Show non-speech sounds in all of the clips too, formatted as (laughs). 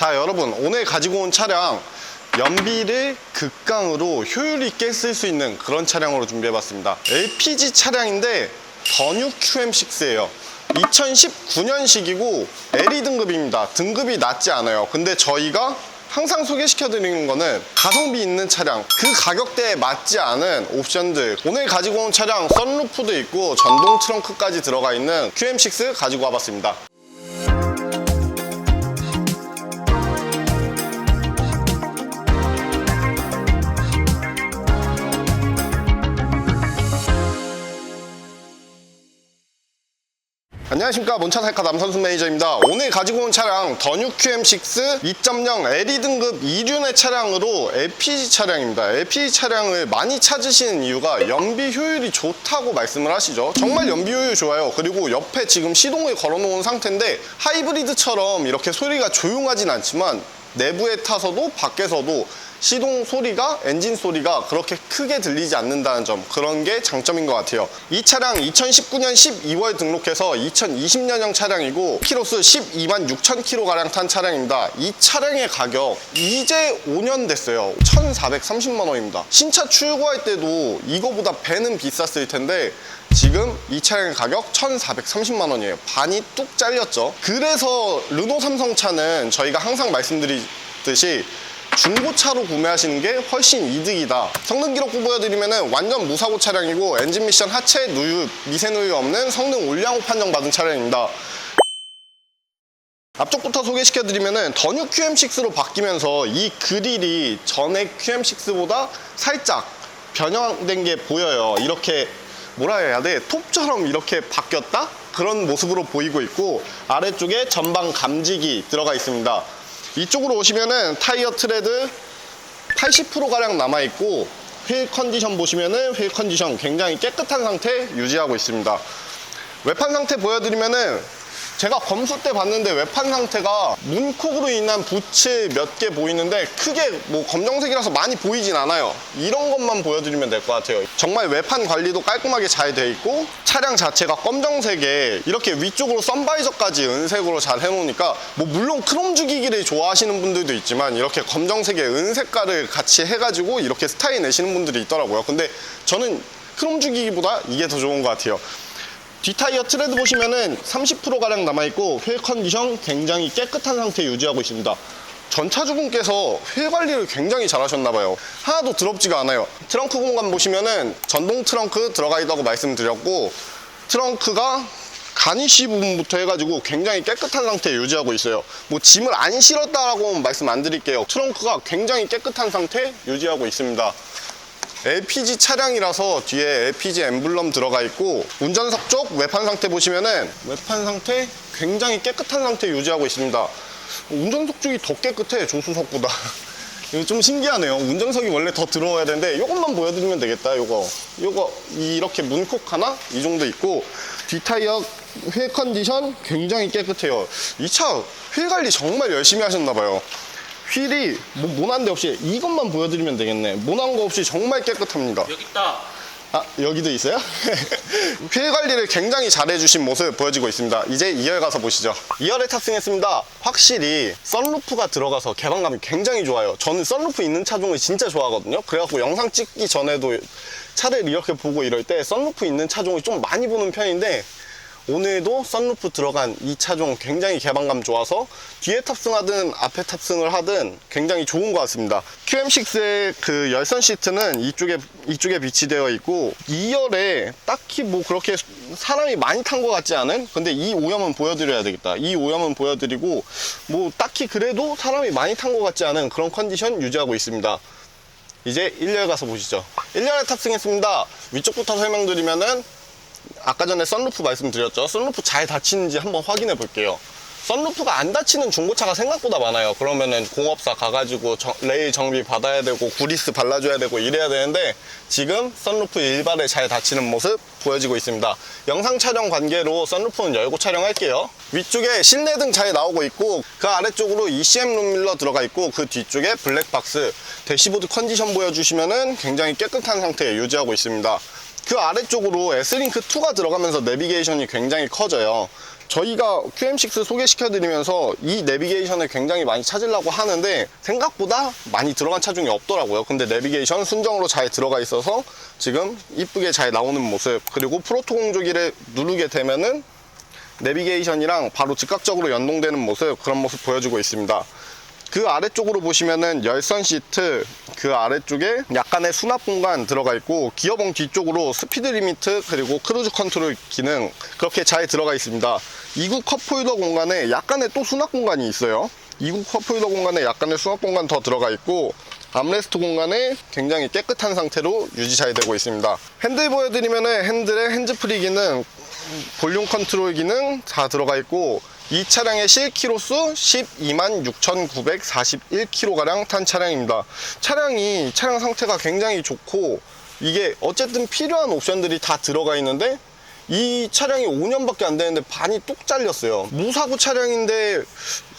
자 여러분 오늘 가지고 온 차량 연비를 극강으로 효율 있게 쓸 수 있는 그런 차량으로 준비해봤습니다. LPG 차량인데 더뉴 QM6예요. 2019년식이고 LE 등급입니다. 등급이 낮지 않아요. 근데 저희가 항상 소개시켜 드리는 거는 가성비 있는 차량 그 가격대에 맞지 않은 옵션들. 오늘 가지고 온 차량 썬루프도 있고 전동 트렁크까지 들어가 있는 QM6 가지고 와봤습니다 안녕하십니까. 몬차살카 남선수 매니저입니다. 오늘 가지고 온 차량 더뉴 QM6 2.0 LE 등급 2륜의 차량으로 LPG 차량입니다. LPG 차량을 많이 찾으시는 이유가 연비 효율이 좋다고 말씀을 하시죠. 정말 연비 효율 좋아요. 그리고 옆에 지금 시동을 걸어 놓은 상태인데 하이브리드처럼 이렇게 소리가 조용하진 않지만 내부에 타서도 밖에서도 시동 소리가 엔진 소리가 그렇게 크게 들리지 않는다는 점 그런 게 장점인 것 같아요. 이 차량 2019년 12월 등록해서 2020년형 차량이고 키로수 12만 6천 킬로 가량 탄 차량입니다. 이 차량의 가격 이제 5년 됐어요. 1,430만 원입니다. 신차 출고할 때도 이거보다 배는 비쌌을 텐데 지금 이 차량의 가격 1,430만 원이에요. 반이 뚝 잘렸죠. 그래서 르노 삼성차는 저희가 항상 말씀드리듯이 중고차로 구매하시는 게 훨씬 이득이다. 성능 기록부 보여드리면 완전 무사고 차량이고 엔진 미션 하체 누유, 미세 누유 없는 성능 올량호 판정 받은 차량입니다. 앞쪽부터 소개시켜드리면은 더뉴 QM6로 바뀌면서 이 그릴이 전에 QM6보다 살짝 변형된 게 보여요. 이렇게 뭐라 해야 돼? 톱처럼 이렇게 바뀌었다? 그런 모습으로 보이고 있고 아래쪽에 전방 감지기 들어가 있습니다. 이쪽으로 오시면은 타이어 트레드 80%가량 남아있고 휠 컨디션 보시면은 휠 컨디션 굉장히 깨끗한 상태 유지하고 있습니다. 외판 상태 보여드리면은 제가 검수 때 봤는데 외판 상태가 문콕으로 인한 부츠 몇개 보이는데 크게 뭐 검정색이라서 많이 보이진 않아요. 이런 것만 보여드리면 될 것 같아요. 정말 외판 관리도 깔끔하게 잘 돼 있고 차량 자체가 검정색에 이렇게 위쪽으로 선바이저까지 은색으로 잘 해놓으니까 뭐 물론 크롬 죽이기를 좋아하시는 분들도 있지만 이렇게 검정색에 은색깔을 같이 해가지고 이렇게 스타일 내시는 분들이 있더라고요. 근데 저는 크롬 죽이기보다 이게 더 좋은 것 같아요. 뒷타이어 트레드 보시면은 30%가량 남아있고 휠 컨디션 굉장히 깨끗한 상태 유지하고 있습니다. 전차주분께서 휠 관리를 굉장히 잘 하셨나봐요. 하나도 더럽지가 않아요. 트렁크 공간 보시면은 전동 트렁크 들어가 있다고 말씀드렸고 트렁크가 가니쉬 부분부터 해가지고 굉장히 깨끗한 상태 유지하고 있어요. 뭐 짐을 안 실었다라고 말씀 안 드릴게요. 트렁크가 굉장히 깨끗한 상태 유지하고 있습니다. LPG 차량이라서 뒤에 LPG 엠블럼 들어가 있고 운전석 쪽 외판 상태 보시면은 외판 상태 굉장히 깨끗한 상태 유지하고 있습니다. 운전석 쪽이 더 깨끗해 조수석보다. (laughs) 이거 좀 신기하네요. 운전석이 원래 더 들어와야 되는데 이것만 보여드리면 되겠다. 이거 이거 이렇게 문콕 하나 이 정도 있고 뒷 타이어 휠 컨디션 굉장히 깨끗해요. 이 차 휠 관리 정말 열심히 하셨나 봐요. 휠이 뭐 모난 데 없이 이것만 보여드리면 되겠네. 모난 거 없이 정말 깨끗합니다. 여기 있다. 아, 여기도 있어요? (laughs) 휠 관리를 굉장히 잘해주신 모습 보여지고 있습니다. 이제 2열 가서 보시죠. 2열에 탑승했습니다. 확실히 썬루프가 들어가서 개방감이 굉장히 좋아요. 저는 썬루프 있는 차종을 진짜 좋아하거든요. 그래갖고 영상 찍기 전에도 차를 이렇게 보고 이럴 때 썬루프 있는 차종을 좀 많이 보는 편인데 오늘도 썬루프 들어간 이 차종 굉장히 개방감 좋아서 뒤에 탑승하든 앞에 탑승을 하든 굉장히 좋은 것 같습니다. QM6의 그 열선 시트는 이쪽에 이쪽에 비치되어 있고 2열에 딱히 뭐 그렇게 사람이 많이 탄 것 같지 않은 근데 이 오염은 보여드려야 되겠다. 이 오염은 보여드리고 뭐 딱히 그래도 사람이 많이 탄 것 같지 않은 그런 컨디션 유지하고 있습니다. 이제 1열 가서 보시죠. 1열에 탑승했습니다. 위쪽부터 설명드리면은 아까 전에 썬루프 말씀드렸죠. 썬루프 잘 닫히는지 한번 확인해 볼게요. 썬루프가 안 닫히는 중고차가 생각보다 많아요. 그러면은 공업사 가가지고 정- 레일 정비 받아야 되고 구리스 발라줘야 되고 이래야 되는데 지금 썬루프 일발에 잘 닫히는 모습 보여지고 있습니다. 영상 촬영 관계로 썬루프는 열고 촬영할게요. 위쪽에 실내 등 잘 나오고 있고 그 아래쪽으로 ECM 룸밀러 들어가 있고 그 뒤쪽에 블랙박스 대시보드 컨디션 보여주시면은 굉장히 깨끗한 상태 유지하고 있습니다. 그 아래쪽으로 S링크 2가 들어가면서 내비게이션이 굉장히 커져요. 저희가 QM6 소개시켜드리면서 이 내비게이션을 굉장히 많이 찾으려고 하는데 생각보다 많이 들어간 차종이 없더라고요. 근데 내비게이션 순정으로 잘 들어가 있어서 지금 이쁘게 잘 나오는 모습 그리고 프로토 공조기를 누르게 되면은 내비게이션이랑 바로 즉각적으로 연동되는 모습 그런 모습 보여주고 있습니다. 그 아래쪽으로 보시면은 열선 시트 그 아래쪽에 약간의 수납 공간 들어가 있고 기어봉 뒤쪽으로 스피드 리미트 그리고 크루즈 컨트롤 기능 그렇게 잘 들어가 있습니다. 이구 컵홀더 공간에 약간의 또 수납 공간이 있어요. 이구 컵홀더 공간에 약간의 수납 공간 더 들어가 있고 암레스트 공간에 굉장히 깨끗한 상태로 유지 잘 되고 있습니다. 핸들 보여드리면은 핸들에 핸즈프리 기능 볼륨 컨트롤 기능 다 들어가 있고 이 차량의 실키로수 12만 6,941km가량 탄 차량입니다. 차량이 차량 상태가 굉장히 좋고 이게 어쨌든 필요한 옵션들이 다 들어가 있는데 이 차량이 5년밖에 안 되는데 반이 뚝 잘렸어요. 무사고 차량인데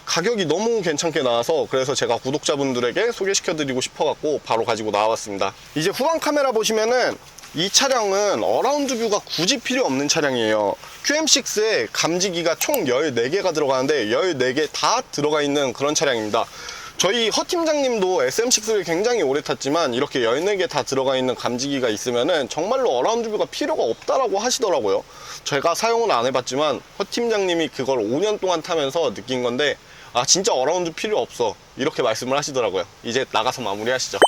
가격이 너무 괜찮게 나와서 그래서 제가 구독자분들에게 소개시켜드리고 싶어갖고 바로 가지고 나왔습니다. 이제 후방 카메라 보시면은 이 차량은 어라운드 뷰가 굳이 필요 없는 차량이에요. QM6에 감지기가 총 14개가 들어가는데 14개 다 들어가 있는 그런 차량입니다. 저희 허 팀장님도 SM6를 굉장히 오래 탔지만 이렇게 14개 다 들어가 있는 감지기가 있으면은 정말로 어라운드 뷰가 필요가 없다라고 하시더라고요. 제가 사용은 안 해봤지만 허 팀장님이 그걸 5년 동안 타면서 느낀 건데 아 진짜 어라운드 필요 없어 이렇게 말씀을 하시더라고요. 이제 나가서 마무리하시죠.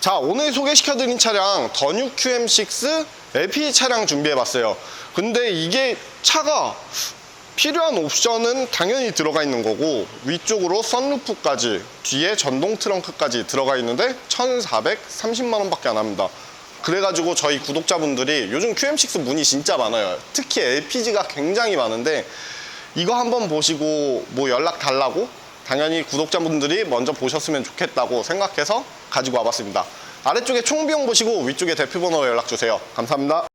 자 오늘 소개시켜드린 차량 더뉴 QM6 LPG 차량 준비해봤어요. 근데 이게 차가 필요한 옵션은 당연히 들어가 있는 거고 위쪽으로 선루프까지 뒤에 전동 트렁크까지 들어가 있는데 1430만원 밖에 안 합니다. 그래가지고 저희 구독자분들이 요즘 QM6 문의 진짜 많아요. 특히 LPG가 굉장히 많은데 이거 한번 보시고 뭐 연락 달라고 당연히 구독자분들이 먼저 보셨으면 좋겠다고 생각해서 가지고 와봤습니다. 아래쪽에 총 비용 보시고 위쪽에 대표 번호 연락 주세요. 감사합니다.